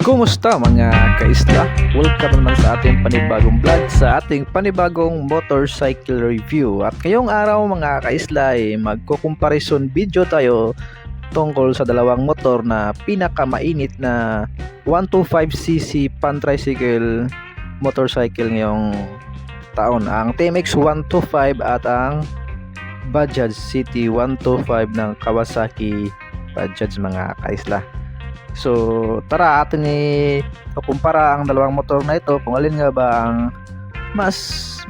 Kumusta mga kaisla? Welcome naman sa ating panibagong vlog sa ating panibagong motorcycle review. At ngayong araw mga kaisla ay magkukomparison video tayo tungkol sa dalawang motor na pinakamainit na 125cc pan tricycle motorcycle ngayong taon. Ang TMX 125 at ang Bajaj City 125 ng Kawasaki Bajaj mga kaisla. So, tara atin ni kumpara ang dalawang motor na ito kung alin nga ba ang mas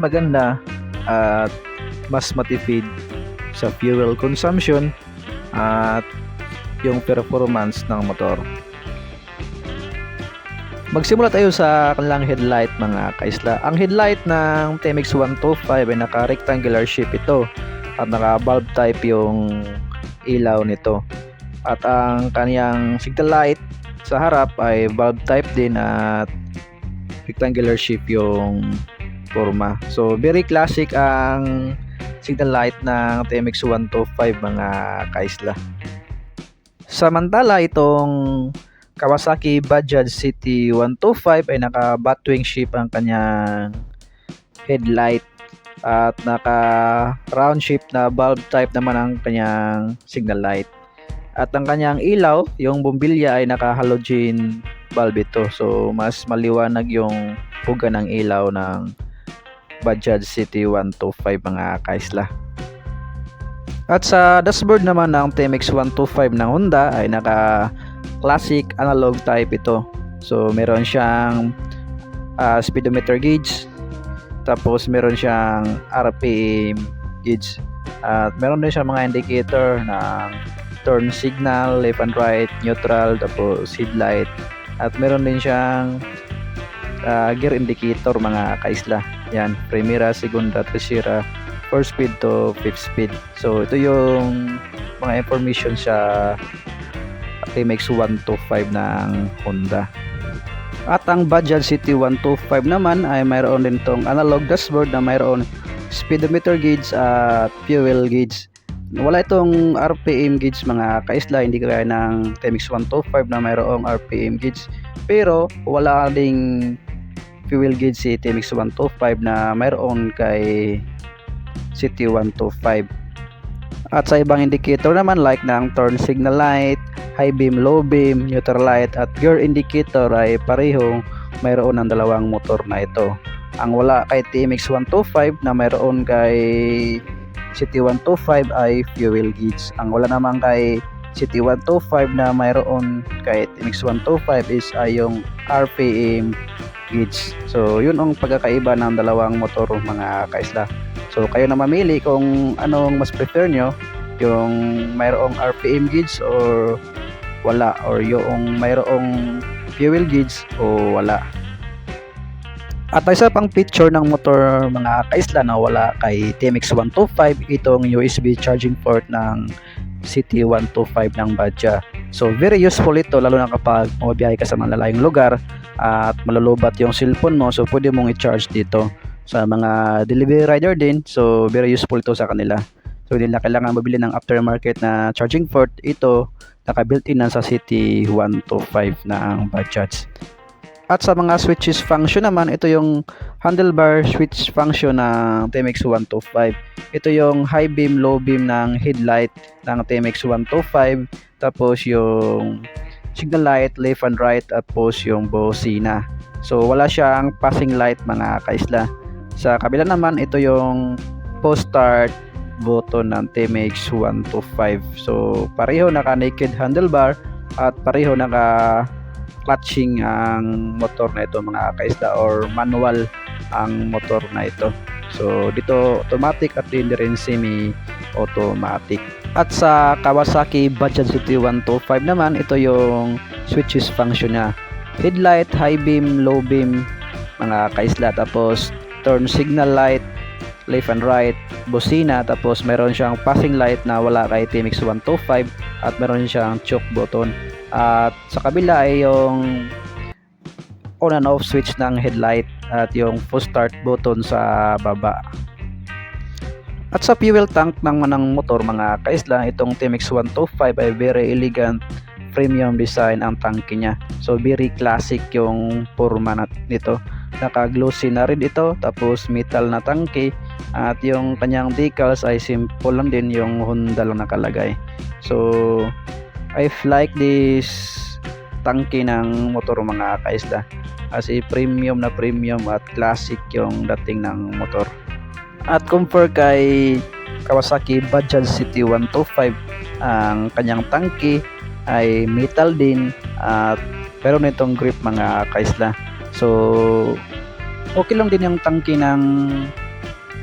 maganda at mas matipid sa fuel consumption at yung performance ng motor. Magsimula tayo sa kanilang headlight mga kaisla. Ang headlight ng TMX 125 ay naka-rectangular shape ito at naka-bulb type yung ilaw nito. At ang kaniyang signal light sa harap ay bulb type din at rectangular shape yung forma. So very classic ang signal light ng TMX 125 mga kaisla. Samantala itong Kawasaki Bajaj City 125 ay naka batwing shape ang kanyang headlight at naka round shape na bulb type naman ang kanyang signal light. At ang kanyang ilaw, yung bumbilya ay naka halogen bulb ito. So mas maliwanag yung puga ng ilaw ng Bajaj City 125 mga kaisla. At sa dashboard naman ng TMX 125 ng Honda ay naka classic analog type ito. So meron siyang uh, speedometer gauge, tapos meron siyang RPM gauge. At meron din siyang mga indicator ng turn signal, left and right, neutral, tapos headlight. At meron din siyang uh, gear indicator mga kaisla. Yan, primera, segunda, tercera, first speed to fifth speed. So ito yung mga information sa TMX 125 ng Honda. At ang Bajaj City 125 naman ay mayroon din tong analog dashboard na mayroon speedometer gauge at fuel gauge. Wala itong RPM gauge mga kaisla, hindi kaya ng TMX 125 na mayroong RPM gauge. Pero wala ding fuel gauge si TMX 125 na mayroon kay City 125. At sa ibang indicator naman like ng turn signal light, high beam, low beam, neutral light at gear indicator ay parehong mayroon ng dalawang motor na ito. Ang wala kay TMX 125 na mayroon kay City 125 ay fuel gauge. Ang wala naman kay City 125 na mayroon kay TMX 125 is ay yung RPM gauge. So yun ang pagkakaiba ng dalawang motor mga kaisla. So kayo na mamili kung anong mas prefer nyo, yung mayroong RPM gauge or wala or yung mayroong fuel gauge o wala. At isa pang feature ng motor mga kaisla na wala kay TMX 125 itong USB charging port ng City 125 ng Badja. So very useful ito lalo na kapag bumabiyahe ka sa malalayong lugar at malulubat yung cellphone mo so pwede mong i-charge dito sa mga delivery rider din. So very useful ito sa kanila. So hindi na kailangan mabili ng aftermarket na charging port. Ito naka-built-in na sa City 125 na ang Bajaj. At sa mga switches function naman, ito yung handlebar switch function ng TMX 125. Ito yung high beam, low beam ng headlight ng TMX 125. Tapos yung signal light, left and right, at post yung bocina. So wala siyang passing light mga kaisla. Sa kabila naman, ito yung post start button ng TMX 125. So pareho naka naked handlebar at pareho naka clutching ang motor na ito mga kaisda or manual ang motor na ito. So dito automatic at hindi rin semi automatic. At sa Kawasaki Bajaj City 125 naman ito yung switches function niya. Headlight, high beam, low beam mga kaisla tapos turn signal light, left and right, bocina tapos meron siyang passing light na wala kay TMX 125 at meron siyang choke button at sa kabila ay yung on and off switch ng headlight at yung full start button sa baba. At sa fuel tank ng manang motor mga kaisla, itong TMX 125 ay very elegant premium design ang tangke niya. So very classic yung forma nito. Naka-glossy na rin ito tapos metal na tangke at yung kanyang decals ay simple lang din yung Honda lang nakalagay. So I like this tangke ng motor mga kaisla kasi premium na premium at classic yung dating ng motor. At compare kay Kawasaki Bajaj City 125 ang kanyang tangke ay metal din at pero nitong grip mga kaisla. So okay lang din yung tangke ng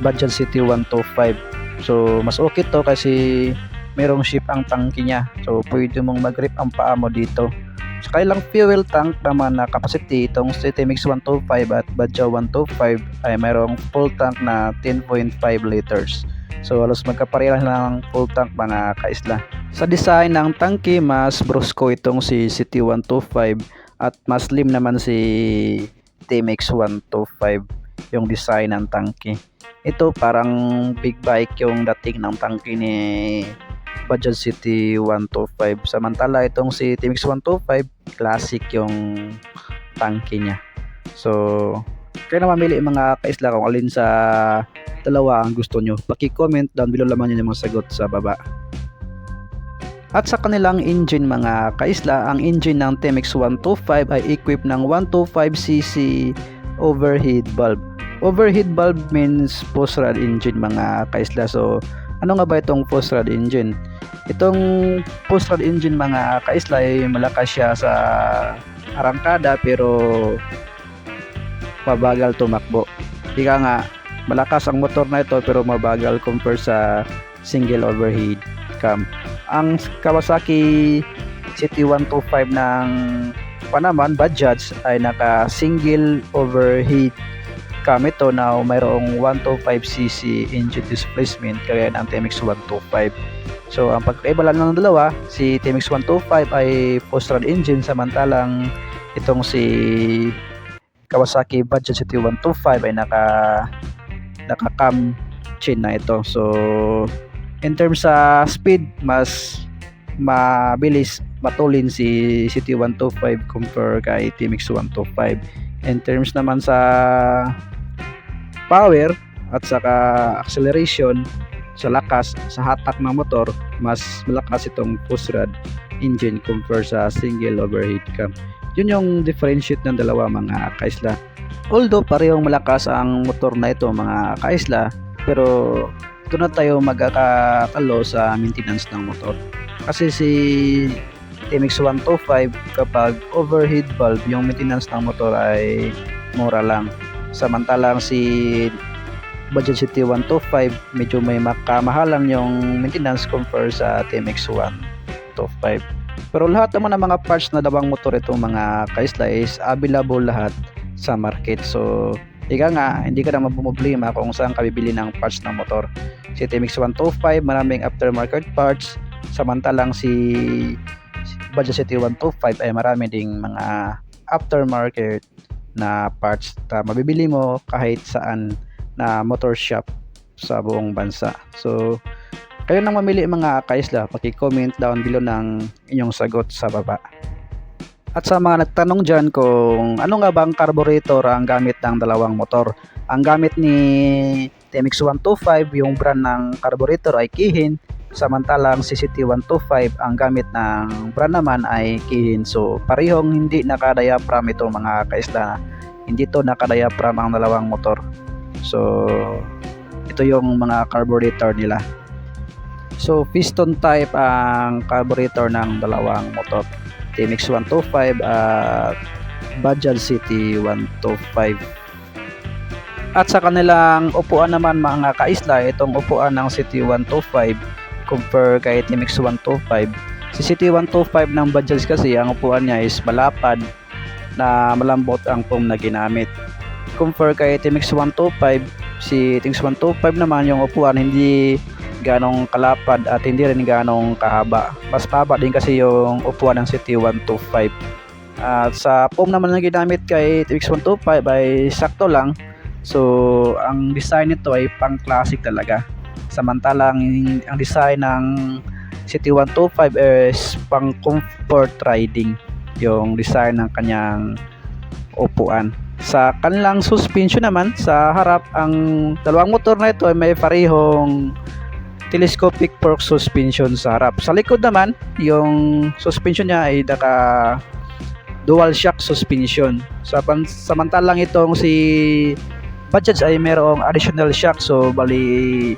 Bajaj City 125. So mas okay to kasi merong ship ang tangke niya. So pwede mong mag-grip ang paa mo dito. Saka ilang fuel tank naman na capacity itong City Mix 125 at Badja 125 ay mayroong full tank na 10.5 liters. So halos magkapareha lang ng full tank mga kaisla. Sa design ng tangke, mas brusco itong si City 125 at mas slim naman si TMX 125 yung design ng tangke. Ito parang big bike yung dating ng tangke ni Bajaj City 125. Samantala itong si TMX 125, classic yung tangke niya. So, kayo na mamili mga kaisla kung alin sa dalawa ang gusto nyo. Paki-comment down below laman nyo yung mga sagot sa baba. At sa kanilang engine mga kaisla, ang engine ng TMX 125 ay equipped ng 125cc overhead valve. Overhead valve means post rod engine mga kaisla. So, ano nga ba itong post rod engine? Itong post rod engine mga kaisla ay malakas siya sa arangkada pero mabagal tumakbo. Ika nga, malakas ang motor na ito pero mabagal compare sa single overhead cam. Ang Kawasaki City 125 ng Panaman Bajaj ay naka single overhead cam ito na mayroong 125cc engine displacement kaya ng TMX 125. So ang pagkaiba lang ng dalawa, si TMX 125 ay post rod engine samantalang itong si Kawasaki Bajaj City 125 ay naka naka cam chain na ito. So in terms sa speed, mas mabilis matulin si City 125 compare kay TMX 125. In terms naman sa power at saka acceleration sa lakas sa hatak ng motor mas malakas itong push rod engine compare sa single overhead cam. Yun yung differentiate ng dalawa mga kaisla although parehong malakas ang motor na ito mga kaisla pero doon na tayo magkakatalo sa maintenance ng motor. Kasi si TMX 125 kapag overhead valve yung maintenance ng motor ay mura lang. Samantalang si Budget City 125 medyo may makamahalan yung maintenance compare sa TMX 125 pero lahat naman ng mga parts na dawang motor itong mga kaisla is available lahat sa market. So ika nga hindi ka na problema kung saan ka bibili ng parts ng motor. Si TMX 125 maraming aftermarket parts. Samantalang si Budget City 125 ay marami ding mga aftermarket na parts na mabibili mo kahit saan na motor shop sa buong bansa. So, kayo nang mamili mga kaisla, paki-comment down below ng inyong sagot sa baba. At sa mga nagtanong dyan kung ano nga bang carburetor ang gamit ng dalawang motor. Ang gamit ni TMX 125, yung brand ng carburetor ay Kihin, samantalang si CT125 ang gamit ng brand naman ay Kihin. So, parehong hindi nakadiaphragm ito mga kaisla. Hindi to nakadiaphragm ang dalawang motor. So, ito yung mga carburetor nila. So, piston type ang carburetor ng dalawang motor. TMX 125 at Bajaj City 125. At sa kanilang upuan naman mga kaisla, itong upuan ng City 125 compare kay TMX 125. Si City 125 ng Bajaj kasi ang upuan niya is malapad na malambot ang foam na ginamit. Compare kay TMX 125, si TMX 125 naman yung upuan hindi ganong kalapad at hindi rin ganong kahaba. Mas mahaba din kasi yung upuan ng City 125. At sa foam naman na ginamit kay TMX 125 ay sakto lang. So, ang design nito ay pang classic talaga. Samantalang ang design ng City 125 is pang comfort riding yung design ng kanyang upuan. Sa kanilang suspension naman, sa harap, ang dalawang motor na ito ay may parehong telescopic fork suspension sa harap. Sa likod naman, yung suspension niya ay naka dual shock suspension. Sa pan- samantalang itong si Bajaj ay mayroong additional shock so bali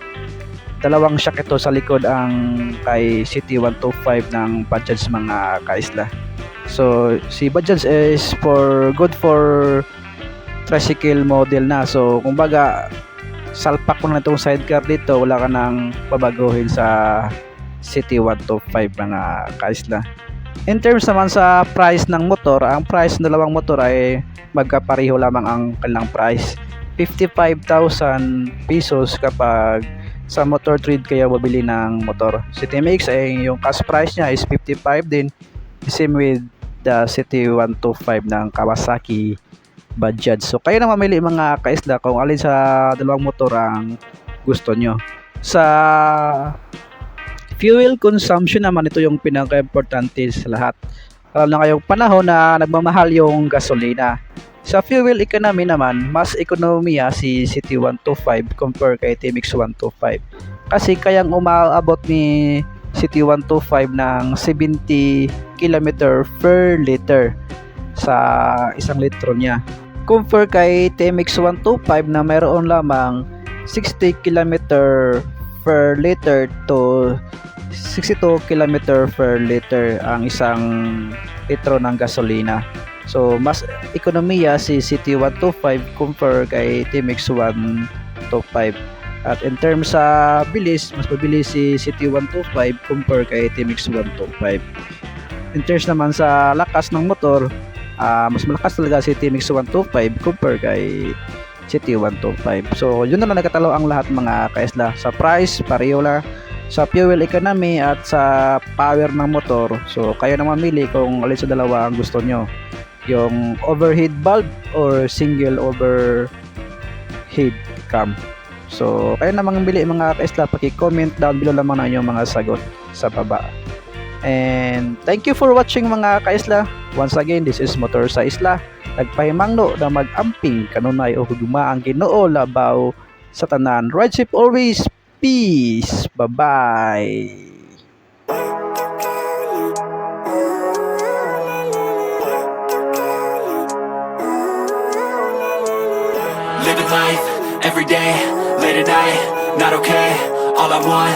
dalawang shock ito sa likod ang kay City 125 ng Bajaj mga kaisla. So si Bajaj is for good for tricycle model na. So kumbaga salpak mo na itong sidecar dito, wala ka nang babaguhin sa City 125 mga kaisla. In terms naman sa price ng motor, ang price ng dalawang motor ay magkapareho lamang ang kanilang price. 55,000 pesos kapag sa motor trade kayo bumili ng motor. Si TMX ay yung cash price niya is 55 din. Same with the City 125 ng Kawasaki Bajaj. So kayo na mamili mga kaisla kung alin sa dalawang motor ang gusto nyo. Sa fuel consumption naman ito yung pinaka-importante sa lahat. Alam na ngayong panahon na nagmamahal yung gasolina. Sa fuel economy naman, mas ekonomiya si City 125 compare kay TMX 125. Kasi kayang umaabot ni City 125 ng 70 km per liter sa isang litro niya. Compare kay TMX 125 na mayroon lamang 60 km per liter to 62 km per liter ang isang litro ng gasolina. So, mas ekonomiya si City 125 compare kay TMX 125. At in terms sa bilis, mas mabilis si City 125 compare kay TMX 125. In terms naman sa lakas ng motor, ah, mas malakas talaga si TMX 125 compare kay City 125. So, yun naman nagkatalo ang lahat mga kaisla. Sa price, pareho lang sa fuel economy at sa power ng motor. So, kayo na mamili kung alin sa dalawa ang gusto nyo. Yung overhead bulb or single overhead cam. So, kayo na mamili mga kaisla. Paki-comment down below lamang na yung mga sagot sa baba. And thank you for watching mga kaisla. Once again, this is Motor sa Isla. Nagpahimangno na mag-amping kanunay o huguma ang ginoo labaw sa tanan. Ride safe always. Peace. Bye-bye. Living life every day, late at night, not okay. All I want,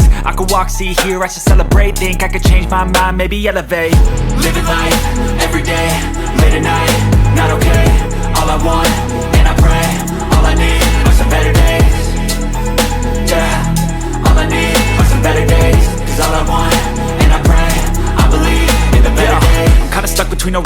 I could walk, see, hear, I should celebrate. Think I could change my mind, maybe elevate. Living life every day, late at night, not okay. All I want, and I pray, all I need are some better days.